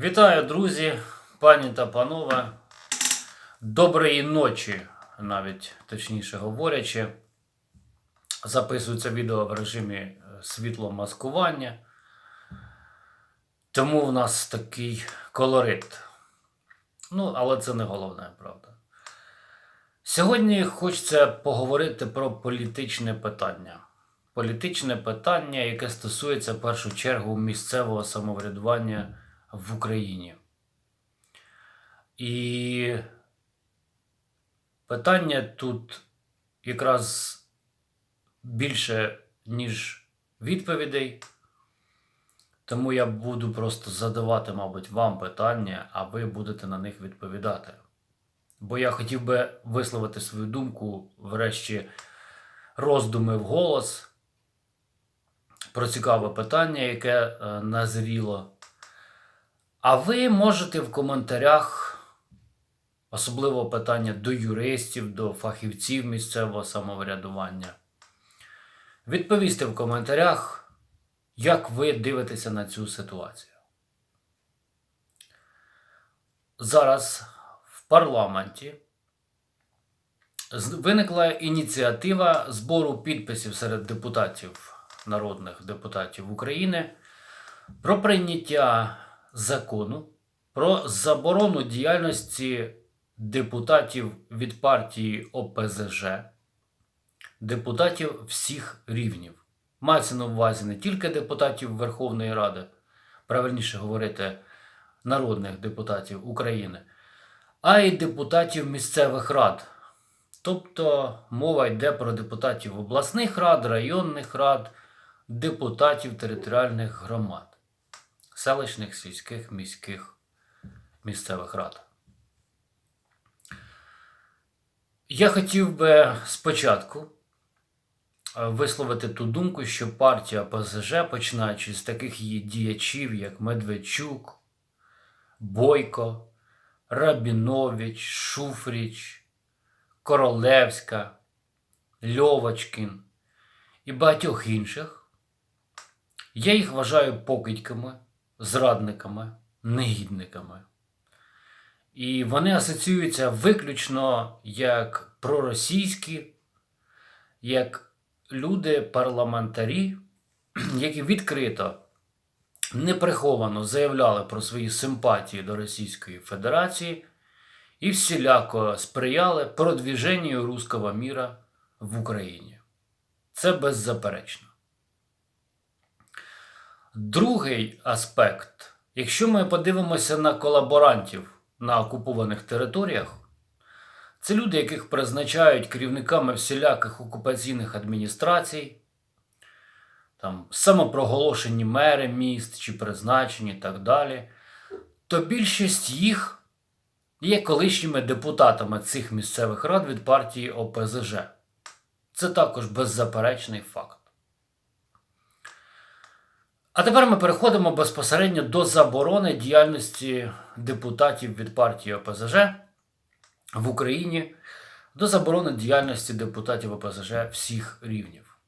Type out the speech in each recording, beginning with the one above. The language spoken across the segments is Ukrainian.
Вітаю, друзі, пані та панове. Доброї ночі, навіть точніше говорячи. Записується відео в режимі е, світломаскування. Тому в нас такий колорит. Ну, але це не головне, правда. Сьогодні хочеться поговорити про політичне питання. Політичне питання, яке стосується в першу чергу місцевого самоврядування в Україні. І питання тут якраз більше, ніж відповідей. Тому я буду просто задавати, мабуть, вам питання, а ви будете на них відповідати. Бо я хотів би висловити свою думку, врешті, роздуми вголос про цікаве питання, яке е, назріло. А ви можете в коментарях, особливо питання до юристів, до фахівців місцевого самоврядування, відповісти в коментарях, як ви дивитеся на цю ситуацію. Зараз в парламенті виникла ініціатива збору підписів серед депутатів, народних депутатів України про прийняття закону про заборону діяльності депутатів від партії ОПЗЖ, депутатів всіх рівнів. Мається на увазі не тільки депутатів Верховної Ради, правильніше говорити, народних депутатів України, а й депутатів місцевих рад. Тобто мова йде про депутатів обласних рад, районних рад, депутатів територіальних громад селищних, сільських, міських місцевих рад. Я хотів би спочатку е, висловити ту думку, що партія ПЗЖ, починаючи з таких її діячів, як Медведчук, Бойко, Рабінович, Шуфріч, Королевська, Льовочкін і багатьох інших, я їх вважаю покидьками, зрадниками, негідниками. І вони асоціюються виключно як проросійські, як люди, парламентарі, які відкрито, неприховано заявляли про свої симпатії до Російської Федерації і всіляко сприяли продвіженню руського міра в Україні. Це беззаперечно. Другий аспект, якщо ми подивимося на колаборантів на окупованих територіях, це люди, яких призначають керівниками всіляких окупаційних адміністрацій, там самопроголошені мери міст чи призначені і так далі, то більшість їх є колишніми депутатами цих місцевих рад від партії ОПЗЖ. Це також беззаперечний факт. А тепер ми переходимо безпосередньо до заборони діяльності депутатів від партії ОПЗЖ в Україні, до заборони діяльності депутатів ОПЗЖ всіх рівнів.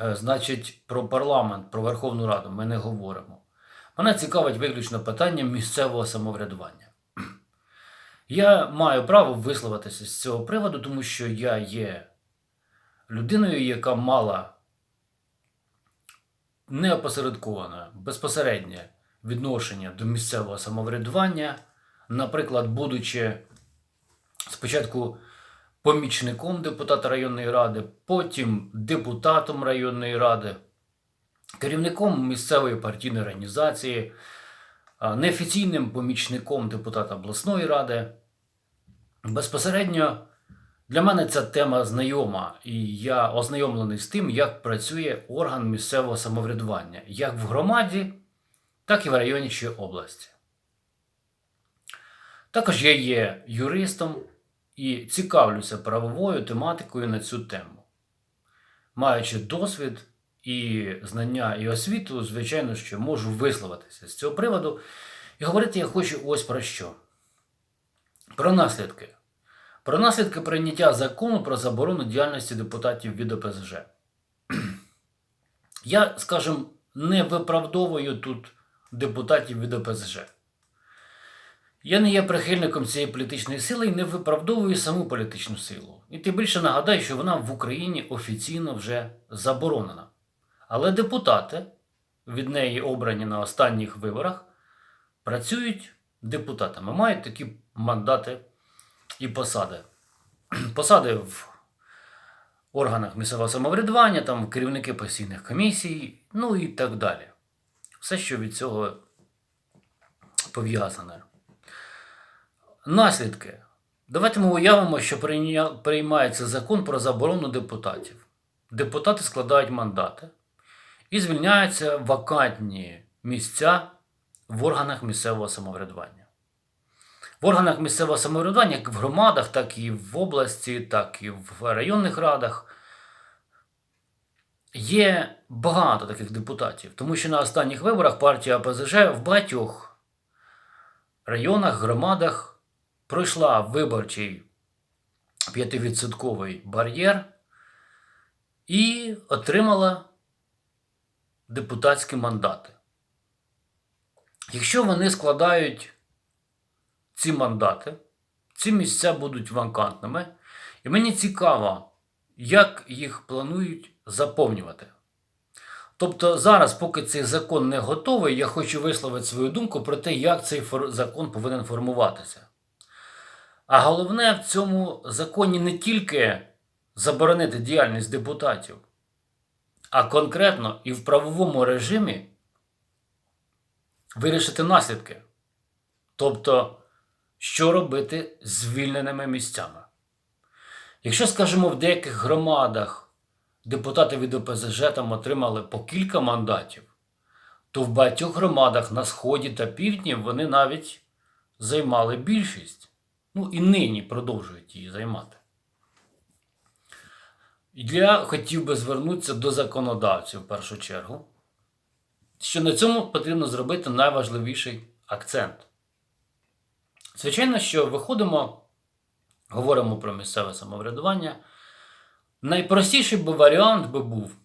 Е, Значить, про парламент, про Верховну Раду ми не говоримо. Мене цікавить виключно питання місцевого самоврядування. Я маю право висловитися з цього приводу, тому що я є людиною, яка мала неопосередковане, безпосереднє відношення до місцевого самоврядування, наприклад, будучи спочатку помічником депутата районної ради, потім депутатом районної ради, керівником місцевої партійної організації, неофіційним помічником депутата обласної ради. Безпосередньо для мене ця тема знайома, і я ознайомлений з тим, як працює орган місцевого самоврядування, як в громаді, так і в районі чи області. Також я є юристом і цікавлюся правовою тематикою на цю тему. Маючи досвід і знання і освіту, звичайно, що можу висловитися з цього приводу. І говорити я хочу ось про що. Про наслідки. Про наслідки прийняття закону про заборону діяльності депутатів від ОПЗЖ. Я, скажімо, не виправдовую тут депутатів від ОПЗЖ. Я не є прихильником цієї політичної сили і не виправдовую саму політичну силу. І тим більше нагадаю, що вона в Україні офіційно вже заборонена. Але депутати, від неї обрані на останніх виборах, працюють депутатами, мають такі мандати і посади. Посади в органах місцевого самоврядування, там керівники постійних комісій, ну і так далі. Все, що від цього пов'язане. Наслідки. Давайте ми уявимо, що приймається закон про заборону депутатів. Депутати складають мандати і звільняються вакантні місця в органах місцевого самоврядування. В органах місцевого самоврядування, як в громадах, так і в області, так і в районних радах, є багато таких депутатів, тому що на останніх виборах партія ОПЗЖ в багатьох районах, громадах пройшла виборчий 5% бар'єр і отримала депутатські мандати. Якщо вони складають ці мандати, ці місця будуть вакантними, і мені цікаво, як їх планують заповнювати. Тобто зараз, поки цей закон не готовий, я хочу висловити свою думку про те, як цей закон повинен формуватися. А головне в цьому законі не тільки заборонити діяльність депутатів, а конкретно і в правовому режимі вирішити наслідки. Тобто, що робити з звільненими місцями. Якщо, скажімо, в деяких громадах депутати від ОПЗЖ там отримали по кілька мандатів, то в багатьох громадах на Сході та Півдні вони навіть займали більшість. Ну і нині продовжують її займати. Я хотів би звернутися до законодавців в першу чергу, що на цьому потрібно зробити найважливіший акцент. Звичайно, що виходимо, говоримо про місцеве самоврядування. Найпростіший би варіант би був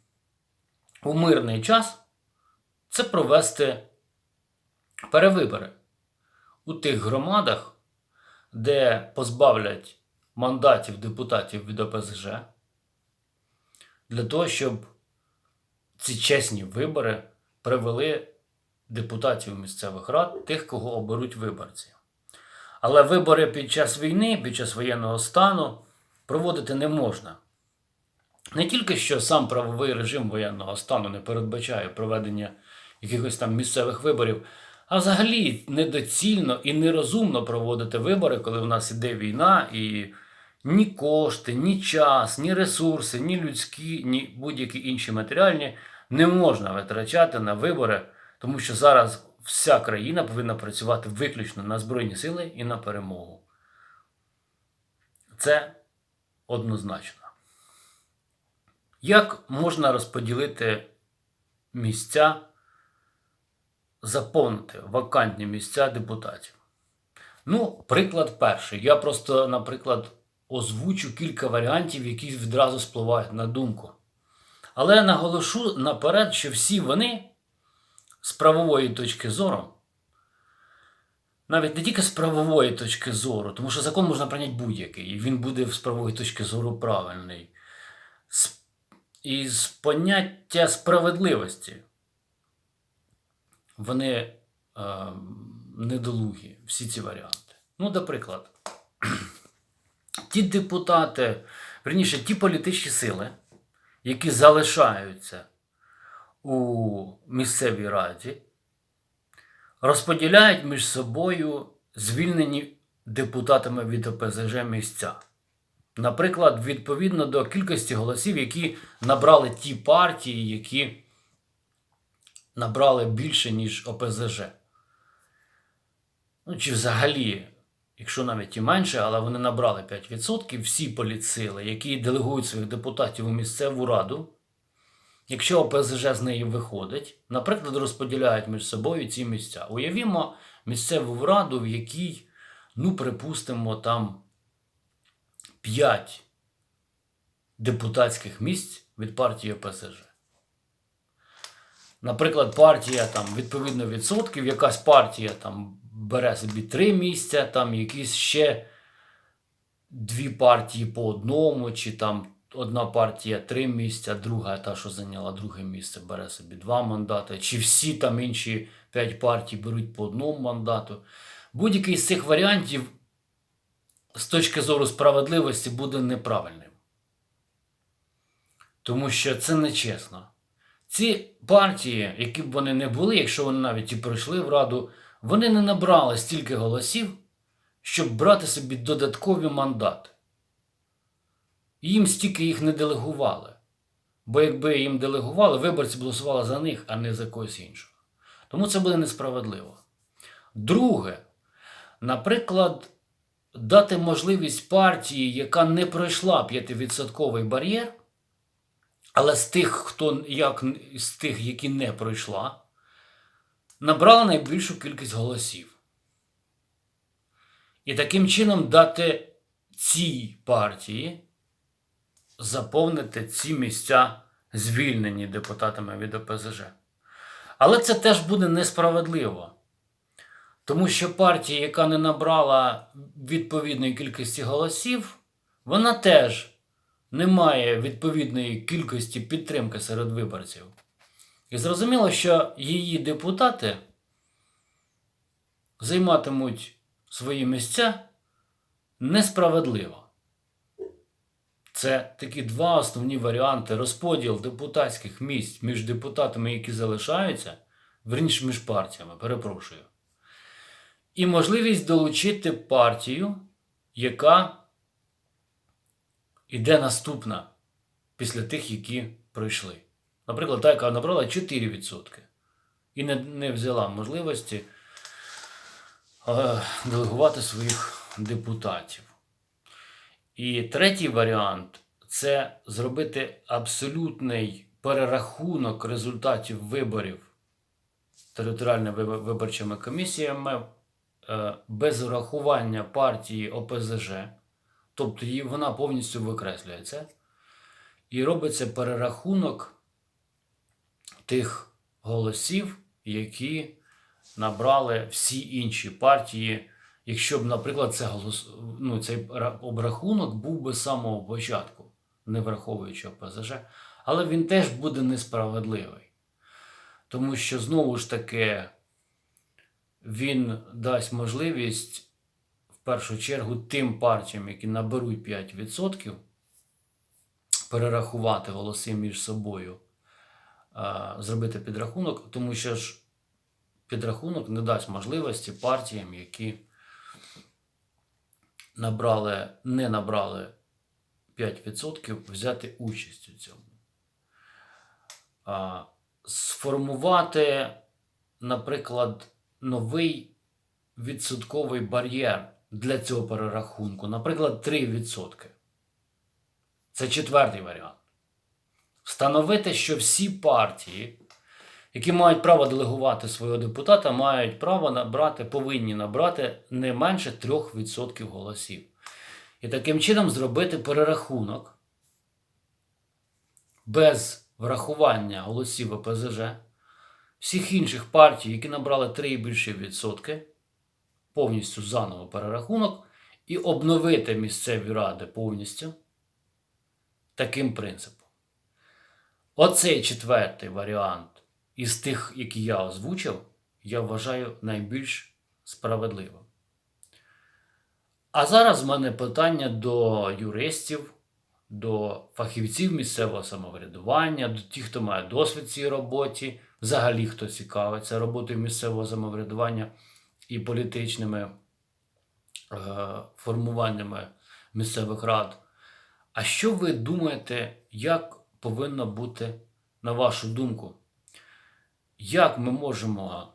у мирний час це провести перевибори у тих громадах, де позбавлять мандатів депутатів від ОПЗЖ, для того, щоб ці чесні вибори привели депутатів місцевих рад, тих, кого оберуть виборці. Але вибори під час війни, під час воєнного стану проводити не можна. Не тільки що сам правовий режим воєнного стану не передбачає проведення якихось там місцевих виборів, а взагалі недоцільно і нерозумно проводити вибори, коли в нас іде війна, і ні кошти, ні час, ні ресурси, ні людські, ні будь-які інші матеріальні не можна витрачати на вибори, тому що зараз вся країна повинна працювати виключно на Збройні сили і на перемогу. Це однозначно. Як можна розподілити місця, заповнити вакантні місця депутатів? Ну, приклад перший. Я просто, наприклад, озвучу кілька варіантів, які відразу спливають на думку. Але наголошу наперед, що всі вони з правової точки зору, навіть не тільки з правової точки зору, тому що закон можна прийняти будь-який, і він буде з правової точки зору правильний. І з поняття справедливості вони е, недолугі, всі ці варіанти. Ну, наприклад, ті депутати, верніше, ті політичні сили, які залишаються у місцевій раді, розподіляють між собою звільнені депутатами від ОПЗЖ місця. Наприклад, відповідно до кількості голосів, які набрали ті партії, які набрали більше, ніж ОПЗЖ. Ну, чи взагалі, якщо навіть і менше, але вони набрали 5%, всі політсили, які делегують своїх депутатів у місцеву раду, якщо ОПЗЖ з неї виходить, наприклад, розподіляють між собою ці місця. Уявімо місцеву раду, в якій, ну, припустимо, там 5 депутатських місць від партії ОПЗЖ. наприклад, партія там відповідно відсотків, якась партія там бере собі три місця, там якісь ще дві партії по одному, чи там одна партія три місця, друга, та, що зайняла друге місце, бере собі два мандати, чи всі там інші п'ять партій беруть по одному мандату. Будь-який з цих варіантів з точки зору справедливості буде неправильним. Тому що це нечесно. Ці партії, які б вони не були, якщо вони навіть і пройшли в Раду, вони не набрали стільки голосів, щоб брати собі додаткові мандати. Їм стільки їх не делегували. Бо якби їм делегували, виборці голосували за них, а не за когось іншого. Тому це буде несправедливо. Друге, наприклад, дати можливість партії, яка не пройшла 5% бар'єр, але з тих, хто як з тих, які не пройшла, набрала найбільшу кількість голосів. І таким чином дати цій партії заповнити ці місця, звільнені депутатами від ОПЗЖ. Але це теж буде несправедливо. Тому що партія, яка не набрала відповідної кількості голосів, вона теж не має відповідної кількості підтримки серед виборців. І зрозуміло, що її депутати займатимуть свої місця несправедливо. Це такі два основні варіанти розподіл депутатських місць між депутатами, які залишаються, верніше між партіями, перепрошую. І можливість долучити партію, яка іде наступна після тих, які пройшли. Наприклад, та, яка набрала 4% і не, не взяла можливості е, делегувати своїх депутатів. І третій варіант це зробити абсолютний перерахунок результатів виборів територіальними виборчими комісіями е, без урахування партії ОПЗЖ, тобто вона повністю викреслюється, і робиться перерахунок тих голосів, які набрали всі інші партії. Якщо б, наприклад, це голос... ну, цей обрахунок був би з самого початку, не враховуючи ОПЗЖ, але він теж буде несправедливий. Тому що, знову ж таки, він дасть можливість в першу чергу тим партіям, які наберуть 5%, перерахувати голоси між собою, зробити підрахунок, тому що ж підрахунок не дасть можливості партіям, які набрали, не набрали 5% взяти участь у цьому. А, Сформувати, наприклад, новий відсотковий бар'єр для цього перерахунку, наприклад, 3%. Це четвертий варіант. Встановити, що всі партії, які мають право делегувати свого депутата, мають право набрати, повинні набрати не менше 3% голосів. І таким чином зробити перерахунок без врахування голосів ОПЗЖ всіх інших партій, які набрали 3 і більше відсотки, повністю заново перерахунок, і обновити місцеві ради повністю таким принципом. Оцей четвертий варіант із тих, які я озвучив, я вважаю найбільш справедливим. А зараз в мене питання до юристів, до фахівців місцевого самоврядування, до тих, хто має досвід цій роботі, взагалі хто цікавиться роботою місцевого самоврядування і політичними е, формуваннями місцевих рад. А що ви думаєте, як повинно бути, на вашу думку? Як ми можемо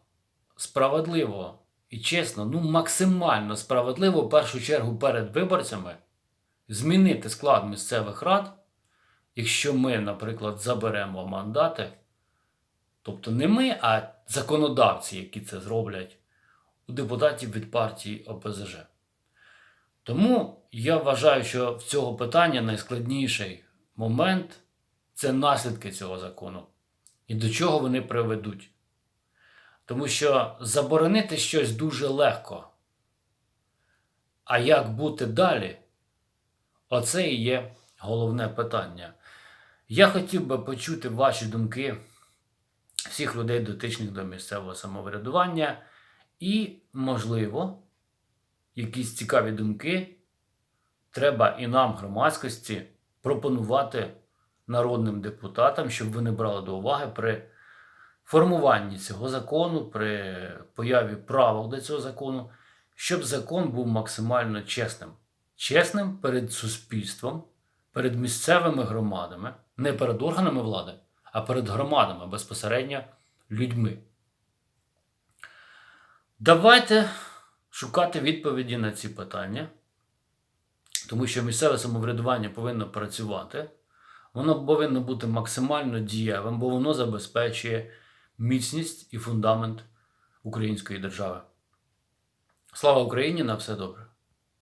справедливо і чесно, ну максимально справедливо в першу чергу перед виборцями змінити склад місцевих рад, якщо ми, наприклад, заберемо мандати, тобто не ми, а законодавці, які це зроблять, у депутатів від партії ОПЗЖ. Тому я вважаю, що в цього питання найскладніший момент це наслідки цього закону. І до чого вони приведуть. Тому що заборонити щось дуже легко. А як бути далі? Оце і є головне питання. Я хотів би почути ваші думки всіх людей, дотичних до місцевого самоврядування, і, можливо, якісь цікаві думки треба і нам, громадськості, пропонувати народним депутатам, щоб вони брали до уваги при формуванні цього закону, при появі правил до цього закону, щоб закон був максимально чесним. Чесним перед суспільством, перед місцевими громадами, не перед органами влади, а перед громадами, безпосередньо людьми. Давайте шукати відповіді на ці питання, тому що місцеве самоврядування повинно працювати, воно повинно бути максимально дієвим, бо воно забезпечує міцність і фундамент української держави. Слава Україні! На все добре!